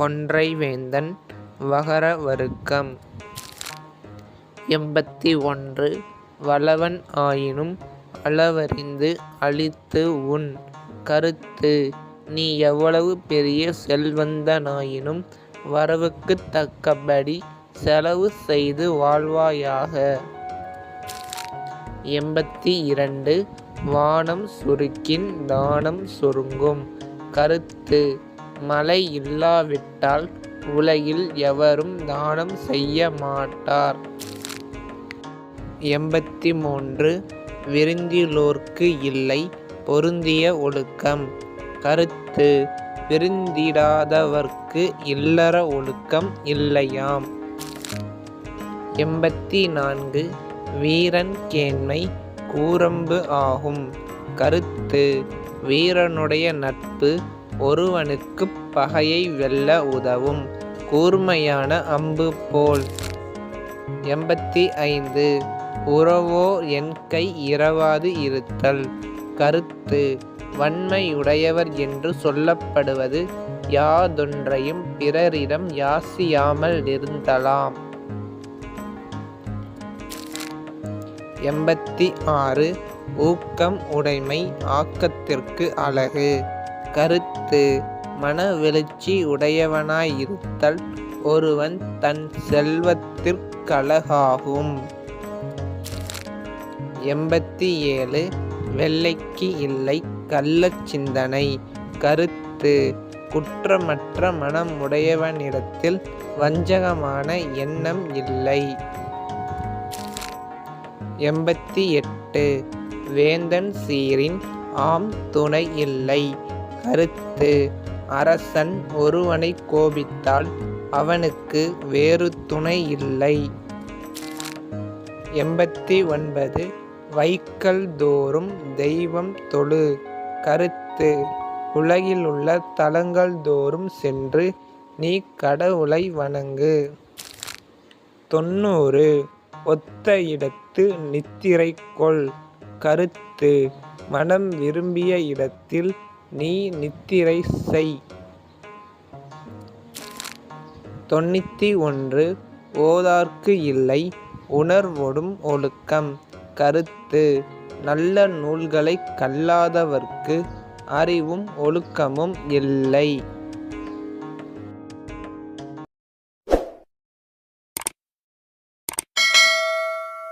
கொன்றைவேந்தன் வகர வருக்கம் எண்பத்தி ஒன்று வளவன் ஆயினும் அளவறிந்து அழித்து உன் கருத்து நீ எவ்வளவு பெரிய செல்வந்தனாயினும் வரவுக்குத் தக்கபடி செலவு செய்து வாழ்வாயாக. எண்பத்தி இரண்டு வானம் சுருக்கின் தானம் சுருங்கும். கருத்து மழை இல்லாவிட்டால் உலகில் எவரும் தானம் செய்ய மாட்டார். எண்பத்தி மூன்று விருந்திலோர்க்கு இல்லை பொருந்திய ஒழுக்கம். கருத்து விருந்திடாதவர்க்கு இல்லற ஒழுக்கம் இல்லையாம். எண்பத்தி நான்கு வீரன் கேண்மை கூரம்பு ஆகும். கருத்து வீரனுடைய நட்பு ஒருவனுக்குப் பகையை வெல்ல உதவும். கூர்மையான அம்பு போல். எண்பத்தி ஐந்து உறவோ என் கை இரவாது இருத்தல். கருத்து. வன்மையுடையவர் என்று சொல்லப்படுவது யாதொன்றையும் பிறரிடம் யாசியாமல் இருந்தலாம் எண்பத்தி ஆறு. ஊக்கம் உடைமை ஆக்கத்திற்கு அழகு. கருத்து மன வெளிச்சி உடையவனாயிருத்தல் ஒருவன் தன் செல்வத்திற்கழகாகும் எண்பத்தி ஏழு வெள்ளைக்கு இல்லை கள்ளச் சிந்தனை. கருத்து குற்றமற்ற மனம் உடையவனிடத்தில் வஞ்சகமான எண்ணம் இல்லை. எண்பத்தி எட்டு வேந்தன் சீரின் ஆம் துணை இல்லை. கருத்து. அரசன் ஒருவனை கோபித்தால் அவனுக்கு வேறு துணை இல்லை. எண்பத்தி ஒன்பது வைக்கல் தோறும் தெய்வம் தொழு. கருத்து. உலகிலுள்ள தலங்கள் தோறும் சென்று நீ கடவுளை வணங்கு. தொண்ணூறு. ஒத்த இடத்து நித்திரை கொள். கருத்து. மனம் விரும்பிய இடத்தில் நீ நித்திரை செய். தொண்ணூற்றி ஒன்று ஓதார்க்கு இல்லை உணர்வொடும் ஒழுக்கம். கருத்து நல்ல நூல்களைக் கல்லாதவர்க்கு அறிவும் ஒழுக்கமும் இல்லை.